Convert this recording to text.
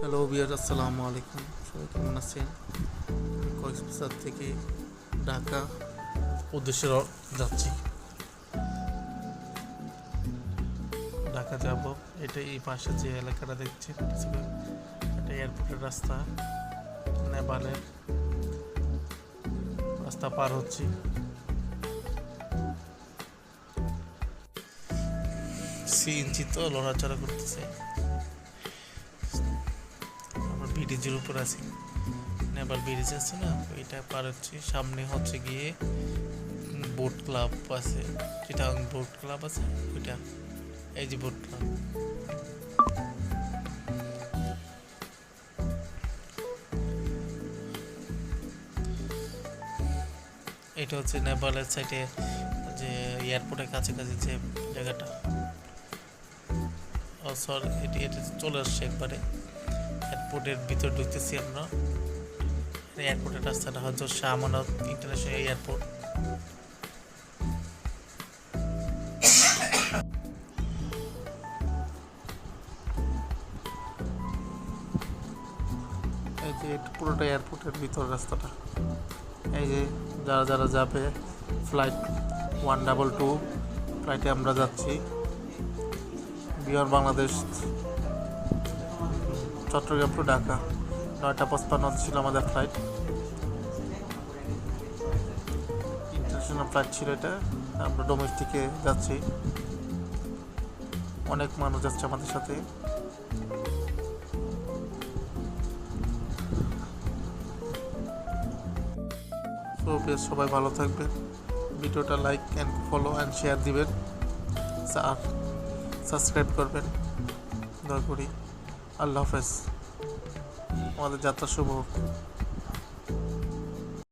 Hello বিয়ার আসসালামু আলাইকুম সবাই কেমন আছেন? কক্সবাজার থেকে ঢাকা উদ্দেশ্যে যাচ্ছি। ঢাকা যাব। এটা এই পাশে যে এলাকাটা দেখছেন এটা এয়ারপোর্টের রাস্তা, নেপালের রাস্তা পার হচ্ছি। সিএনজি তো লড়াচড়া করতেছে। ব্রিজের উপর আছি। নেপাল ব্রিজ আছে না? ওইটা পার হচ্ছে, সামনে হচ্ছে গিয়ে বোট ক্লাব আছে। চিটাং বোট ক্লাব আছে? ওইটা। এই যে বোট ক্লাব। এটা হচ্ছে নেপালের সাইডে যে এয়ারপোর্টের কাছাকাছি যে জায়গাটা। সর এটি, এটা চলে আসছে একবারে। এয়ারপোর্টের ভিতর ঢুকতেছি আমরা। এয়ারপোর্টের রাস্তাটা হচ্ছে শাহ আমানত ইন্টারন্যাশনাল এয়ারপোর্ট। এই যে পুরোটা এয়ারপোর্টের ভিতর রাস্তাটা। এই যে যারা যারা যাবে ফ্লাইট ওয়ান ডাবল টু ফ্লাইটে আমরা যাচ্ছি। বিহার, বাংলাদেশ চট্টগ্রাম টু ঢাকা। নয়টা পঁচপান্ন ছিল আমাদের ফ্লাইট ইন্টারন্যাশনাল ফ্লাইট ছিল এটা। আমরা ডোমেস্টিকে যাচ্ছি। অনেক মানুষ যাচ্ছে আমাদের সাথে। তো বেশ, সবাই ভালো থাকবেন। ভিডিওটা like and follow and share দিবেন। আর সাবস্ক্রাইব করবেন। দয়া করি। আল্লাহ হাফেজ। আমাদের যাত্রা শুভ হোক।